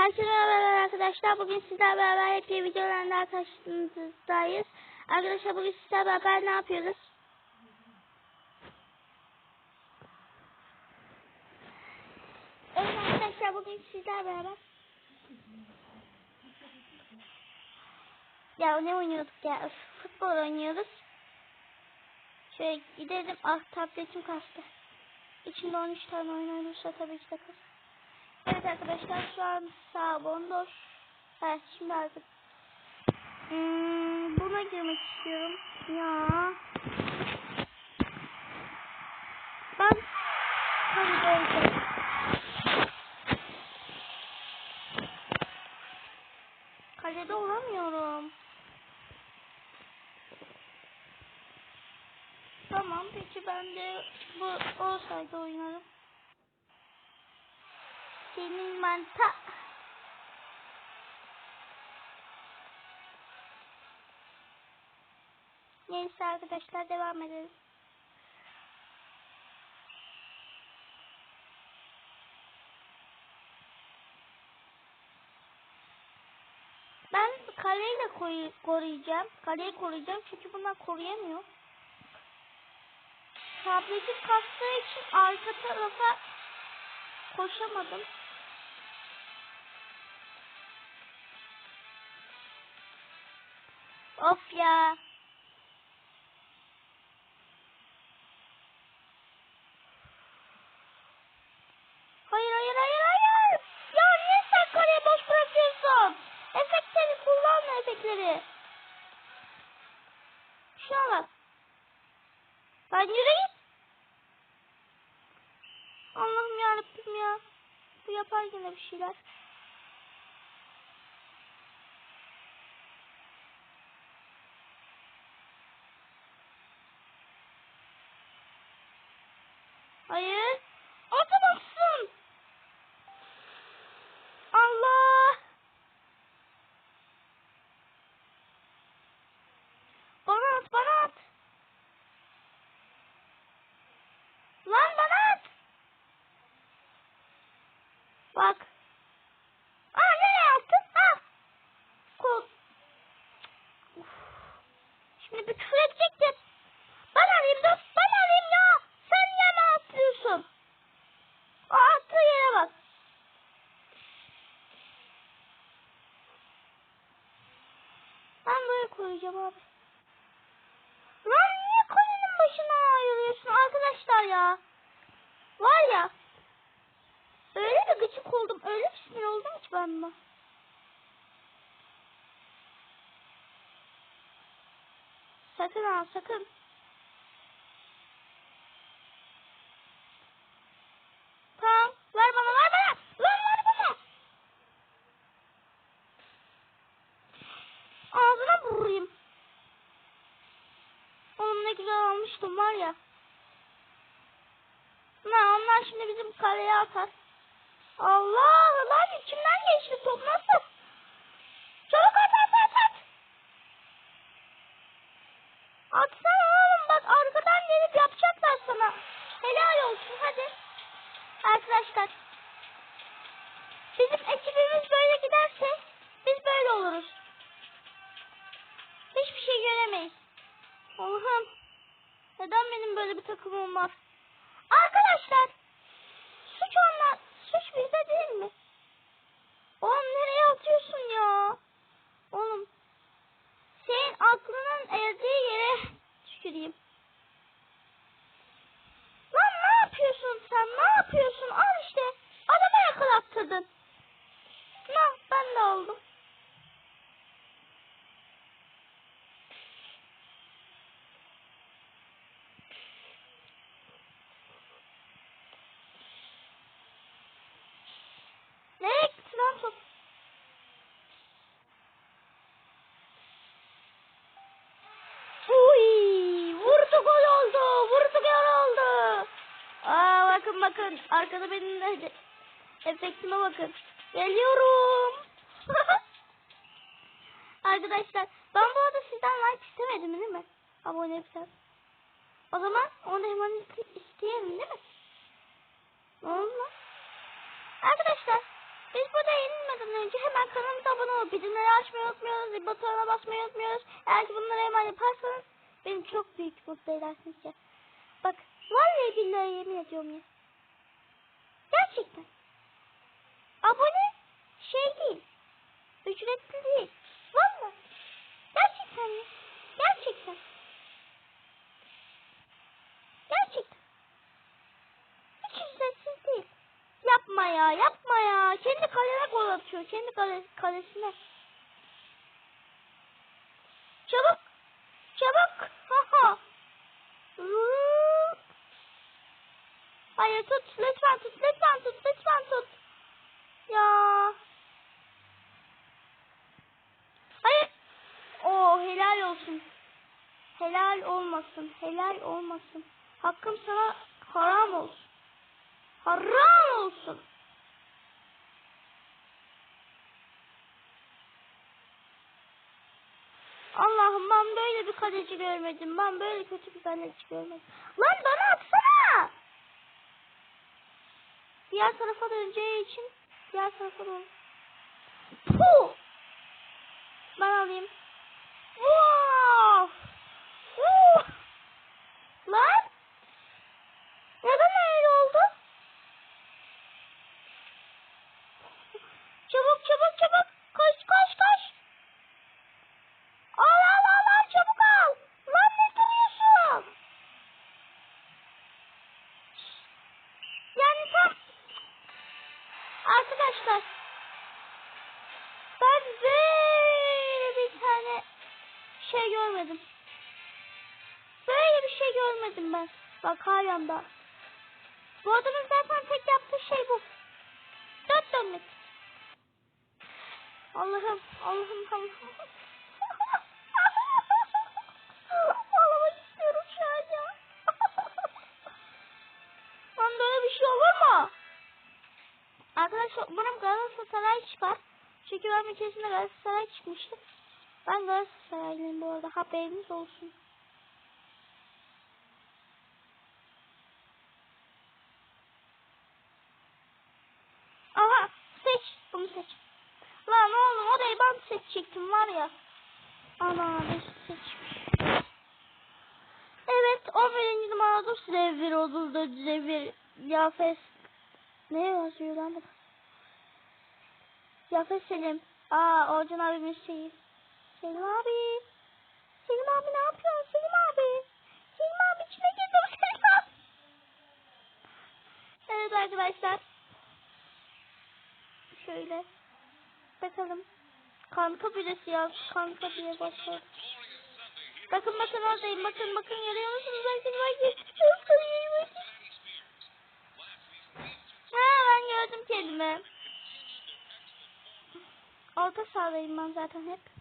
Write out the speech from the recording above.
Herkese merhaba arkadaşlar. Bugün sizlerle beraber hep bir videolarla karşınızdayız. Arkadaşlar bugün sizlerle beraber ne yapıyoruz? Evet arkadaşlar bugün sizlerle beraber Ya ne oynuyorduk ya? Futbol oynuyoruz. Şöyle gidelim. Ah tabletim kastı. İçinde 13 tane oyun olursa tabii ki de kasar. Evet arkadaşlar şu an sağ bomboş. Evet şimdi artık hmm, buna girmek istiyorum. Ya. Ben hadi böyle. Kalede olamıyorum. Tamam peki ben de bu olsaydı oynarım. Senin manta. Neyse arkadaşlar devam edelim. Ben kaleyi de koy- koruyacağım. Kaleyi koruyacağım çünkü bunlar koruyamıyor. Tabletim kastığı için arka tarafa koşamadım. Of ya. Hayır hayır hayır hayır. Ya niye sen kaleye boş bırakıyorsun? Efektleri kullanma efektleri. Şuna bak. Ben yürü git. Allah'ım yarabbim ya. Bu yapar yine bir şeyler. Hayır. Atamazsın. Allah. Bana at, bana at. Lan bana at. Bak. Aa nereye attın? Ha. Kol. Uf. Şimdi bir küfür edecektim. Ben alayım dur. Ben alayım ya. Sen niye mi atlıyorsun? O attığı yere bak. Ben böyle koyacağım abi. Lan niye kalenin başına ayırıyorsun arkadaşlar ya? Var ya. Öyle bir gıcık oldum. Öyle bir sinir oldum ki ben buna. Sakın ha sakın. Tamam. Ver bana ver bana. Lan ver bana. Ağzına vurayım. Oğlum ne güzel almıştım var ya. Ne onlar şimdi bizim kaleye atar. Allah lan içimden geçti top nasıl? Çabuk at at at at. Atsana oğlum bak arkadan gelip yapacaklar sana. Helal olsun hadi. Arkadaşlar. Bizim ekibimiz böyle giderse biz böyle oluruz. Hiçbir şey göremeyiz. Allah'ım. Neden benim böyle bir takımım var? Arkadaşlar. Suç onlar. Suç bizde değil mi? Oğlum nereye atıyorsun ya? Oğlum. Senin aklının erdiği yere tüküreyim. Lan ne yapıyorsun sen? Ne yapıyorsun? Al işte. Adamı yakalattırdın. Na ben de oldum. Nereye gitti lan top? Uy, vurdu gol oldu. Vurdu gol oldu. Aa bakın. Arkada benim de efektime bakın. Geliyorum. Arkadaşlar ben bu arada sizden like istemedim değil mi? Abone falan. O zaman onu hemen isteyelim değil mi? Ne oldu lan? Arkadaşlar biz burada yeni geçmeden önce hemen kanalımıza abone olup bildirimleri açmayı unutmuyoruz. Zil butonuna basmayı unutmuyoruz. Eğer ki bunları hemen yaparsanız beni çok büyük mutlu edersiniz ya. Bak vallahi billahi yemin ediyorum ya. Gerçekten. Abone şey değil. Ücretli değil. Valla. Gerçekten ya. Gerçekten. Gerçekten. Hiç ücretsiz değil. Yapma ya, yapma ya. Kendi kalene gol atıyor. Kendi kale, kalesine. Çabuk. Çabuk. Haha. Vuuu. Hayır tut. Lütfen tut. Lütfen tut. Lütfen tut. Ya. Hayır. Oo helal olsun. Helal olmasın. Helal olmasın. Hakkım sana haram olsun. Haram olsun. Allah'ım ben böyle bir kaleci görmedim. Ben böyle kötü bir kaleci görmedim. Lan bana atsana. Diğer tarafa döneceği için diğer tarafa dön. Puh. Ben alayım. Wow. Şey görmedim. Böyle bir şey görmedim ben. Bak daha. Bu adamın zaten tek yaptığı şey bu. Dört dönmek. Allah'ım, Allah'ım, Allah'ım. Ağlamak istiyorum şu an ya. Lan böyle bir şey olur mu? Arkadaşlar umarım Galatasaray çıkar. Çünkü ben bir keresinde Galatasaray çıkmıştı. Ben Galatasaraylıyım bu arada. Haberiniz olsun. Aha seç. Bunu seç. Lan oğlum orayı ben seçecektim var ya. Ana ne seçmiş. Evet 11. numarada Zevir olur da Zevir Yafes. Ne yazıyor lan bu? Yafes Selim. Aa Orcan abimin şeyi. Selim abi. Selim abi ne yapıyorsun Selim abi? Selim abi içine girdim Selim abi. Evet arkadaşlar. Şöyle. Bakalım. Kanka birisi ya. Kanka diye başladı. Bakın bakın oradayım. Bakın bakın görüyor musunuz? Bakın bakın. Bakın bakın. Ha ben gördüm kendimi. Orta sahadayım ben zaten hep.